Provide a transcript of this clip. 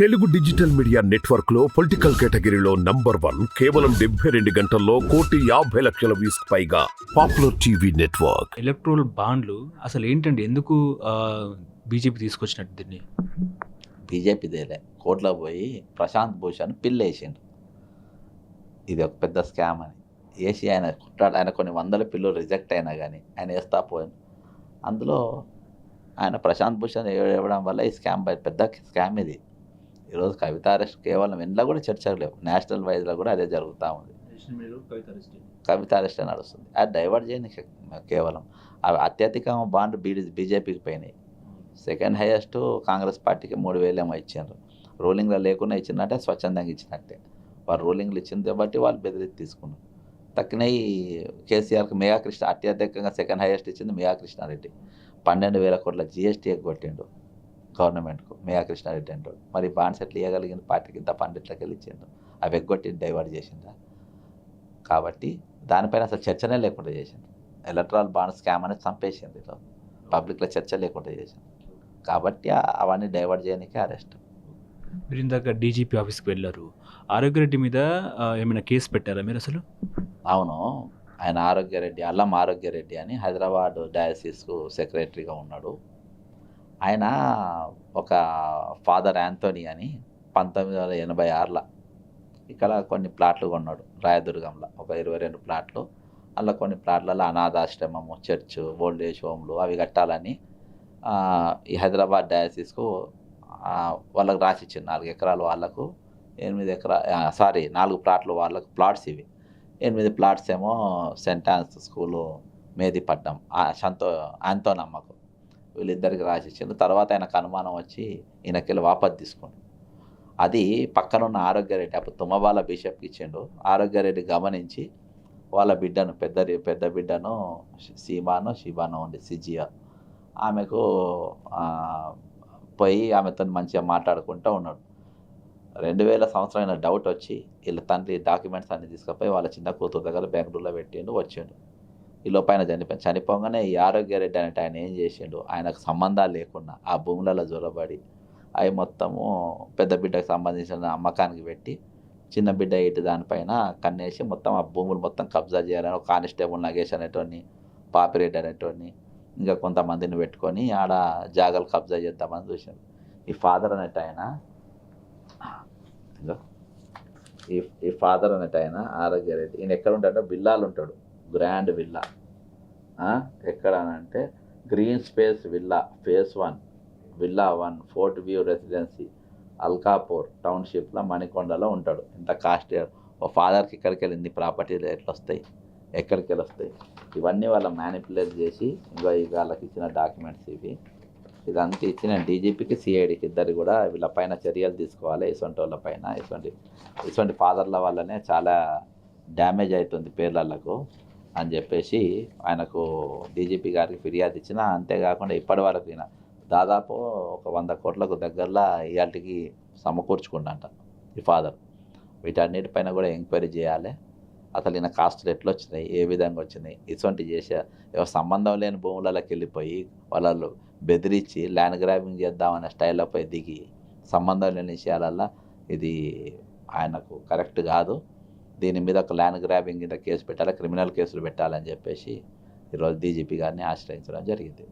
Telugu digital media నెట్వర్క్లో political కేటగిరీలో number one కేవలం డెబ్బై రెండు గంటల్లో కోటి యాభై లక్షల వ్యూస్ పైగా పాపులర్ టీవీ నెట్వర్క్. ఎలక్ట్రోల్ బాండ్లు అసలు ఏంటండి? ఎందుకు బీజేపీ తీసుకొచ్చినట్టు దీన్ని? బీజేపీదేలే. కోర్టులో పోయి ప్రశాంత్ భూషణ్ పిల్లు వేసిండు ఇది ఒక పెద్ద స్కామ్ అని. వేసి ఆయన కుట్రాడు. ఆయన కొన్ని వందల పిల్లలు రిజెక్ట్ అయినా కానీ ఆయన వేస్తా పోయాను అందులో ఆయన ప్రశాంత్ భూషణ్ ఇవ్వడం వల్ల ఈ స్కామ్ పెద్ద స్కామ్ ఇది. ఈరోజు కవిత అరెస్ట్ కేవలం ఇంట్లో కూడా చర్చలు లేవు. నేషనల్ వైజ్లో కూడా అదే జరుగుతూ ఉంది. కవిత అరెస్ట్ నడుస్తుంది. అది డైవర్ట్ చేయని కేవలం. అవి అత్యధికంగా బాండ్ బీడీ బీజేపీకి పోయినాయి. సెకండ్ హైయెస్ట్ కాంగ్రెస్ పార్టీకి మూడు వేలు ఏమో ఇచ్చారు రూలింగ్లో లేకుండా ఇచ్చినట్టే స్వచ్ఛందంగా ఇచ్చినట్టే. వారు రూలింగ్లు ఇచ్చింది కాబట్టి వాళ్ళు బెదిరించి తీసుకున్నారు. తక్కినవి కేసీఆర్కి మెగా కృష్ణ అత్యధికంగా సెకండ్ హైయెస్ట్ ఇచ్చింది మెగా కృష్ణారెడ్డి పన్నెండు వేల కోట్ల జిఎస్టీ ఎగ్గొట్టిండు. గవర్నమెంట్కు మెగా కృష్ణారెడ్డి అంటాడు. మరి బాండ్స్ ఎట్లా ఇవ్వగలిగిన పార్టీకి ఇంత పండిట్లకి వెళ్ళి ఇచ్చిండు అవి ఎగ్గొట్టి డైవర్ట్ చేసిందా? కాబట్టి దానిపైన అసలు చర్చనే లేకుండా చేసింది ఎలక్ట్రాల్ బాండ్ స్కామ్ అనేది చంపేసింది ఇలా పబ్లిక్లో చర్చ లేకుండా చేసింది కాబట్టి అవన్నీ డైవర్ట్ చేయడానికి అరెస్ట్. మీరు ఇందాక డీజీపీ ఆఫీస్కి వెళ్ళారు. ఆరోగ్యరెడ్డి మీద ఏమైనా కేసు పెట్టారా మీరు అసలు? అవును. ఆయన ఆరోగ్యరెడ్డి అల్లం ఆరోగ్యరెడ్డి అని హైదరాబాద్ డయాసిస్కు సెక్రటరీగా ఉన్నాడు. ఆయన ఒక ఫాదర్ యాంతోనీ అని పంతొమ్మిది వందల ఎనభై ఆరులో ఇక్కడ కొన్ని ప్లాట్లు కొన్నాడు రాయదుర్గంలో. ఒక ఇరవై రెండు ప్లాట్లు. అలా కొన్ని ప్లాట్లలో అనాథాశ్రమము చర్చ్ ఓల్డ్ ఏజ్ హోమ్లు అవి కట్టాలని ఈ హైదరాబాద్ డయాసిస్కు వాళ్ళకు రాసిచ్చింది నాలుగు ఎకరాలు వాళ్ళకు ఎనిమిది ఎకరా సారీ నాలుగు ప్లాట్లు వాళ్ళకు ప్లాట్స్ ఇవి. ఎనిమిది ప్లాట్స్ ఏమో సెంట్ ఆన్స్ స్కూలు మేదిపట్నం సంతో ఆంతోనమ్మకు. వీళ్ళిద్దరికి రాసి ఇచ్చిండు తర్వాత ఆయనకు అనుమానం వచ్చి ఈయనకెళ్ళి వాపస్ తీసుకుండు. అది పక్కనున్న ఆరోగ్యరెడ్డి అప్పుడు తుమ్మబాల బిషప్కి ఇచ్చిండు. ఆరోగ్యరెడ్డి గమనించి వాళ్ళ బిడ్డను పెద్ద పెద్ద బిడ్డను సీమాను శిబాను ఉంది సిజియా ఆమెకు పోయి ఆమెతో మంచిగా మాట్లాడుకుంటూ ఉన్నాడు. రెండు వేల సంవత్సరమైన డౌట్ వచ్చి వీళ్ళ తండ్రి డాక్యుమెంట్స్ అన్ని తీసుకుపోయి వాళ్ళ చిన్న కూతురు దగ్గర బెంగళూరులో పెట్టిండు వచ్చిండు. ఈ లోపైన ఆయన చనిపోయి చనిపోగానే ఈ ఆరోగ్యరెడ్డి అనేట ఆయన ఏం చేసిండు? ఆయనకు సంబంధాలు లేకుండా ఆ భూములలో జొరబడి అవి మొత్తము పెద్ద బిడ్డకు సంబంధించిన అమ్మకానికి పెట్టి చిన్న బిడ్డ ఇటు దానిపైన కన్నేసి మొత్తం ఆ భూములు మొత్తం కబ్జా చేయాలని ఒక కానిస్టేబుల్ నగేష్ అనేటోని పాపిరెడ్డి అనేటోని ఇంకా కొంతమందిని పెట్టుకొని ఆడ జాగలు కబ్జా చేద్దామని చూశాడు ఈ ఫాదర్ అనేట ఆయన ఈ ఈ ఫాదర్ అనేట ఆయన ఆరోగ్యరెడ్డి ఈయన ఎక్కడ ఉంటాడో? బిల్లాలు ఉంటాడు. Grand villa. ఎక్కడనంటే ఎక్కడ అంటే green space villa phase one. Villa one fort view residency Alkapur టౌన్షిప్లో మణికొండలో ఉంటాడు. ఇంత కాస్ట్ ఓ ఫాదర్కి ఇక్కడికి వెళ్ళింది? ఇన్ని ప్రాపర్టీలు ఎట్లా వస్తాయి ఎక్కడికి వెళ్ళి వస్తాయి ఇవన్నీ వాళ్ళ మ్యానిపులేట్ చేసి ఇంకా ఇవి వాళ్ళకి ఇచ్చిన డాక్యుమెంట్స్ ఇవి. ఇదంతా ఇచ్చిన డీజీపీకి సిఐడికి ఇద్దరు కూడా వీళ్ళ పైన చర్యలు తీసుకోవాలి. ఇటువంటి వాళ్ళ పైన ఇటువంటి ఇటువంటి ఫాదర్ల వల్లనే చాలా డ్యామేజ్ అవుతుంది పేర్లకు అని చెప్పేసి ఆయనకు డీజీపీ గారికి ఫిర్యాదు ఇచ్చిన అంతేకాకుండా ఇప్పటి వరకు ఈయన దాదాపు ఒక వంద కోట్లకు దగ్గరలో ఇవాళకి సమకూర్చుకుండంట ఈ ఫాదర్. వీటన్నిటిపైన కూడా ఎంక్వైరీ చేయాలి. అసలు ఈయన కాస్టులు ఎట్లా వచ్చినాయి ఏ విధంగా వచ్చినాయి? ఇటువంటి చేసే ఏవో సంబంధం లేని భూములలోకి వెళ్ళిపోయి వాళ్ళు బెదిరించి ల్యాండ్ గ్రాబింగ్ చేద్దామనే స్టైల్లో పోయి దిగి సంబంధం లేని విషయాలల్లో ఇది ఆయనకు కరెక్ట్ కాదు. దీని మీద ఒక ల్యాండ్ గ్రాబింగ్ కింద కేసు పెట్టాలి? క్రిమినల్ కేసులు పెట్టాలని చెప్పేసి ఈరోజు డీజీపీ గారిని ఆశ్రయించడం జరిగింది.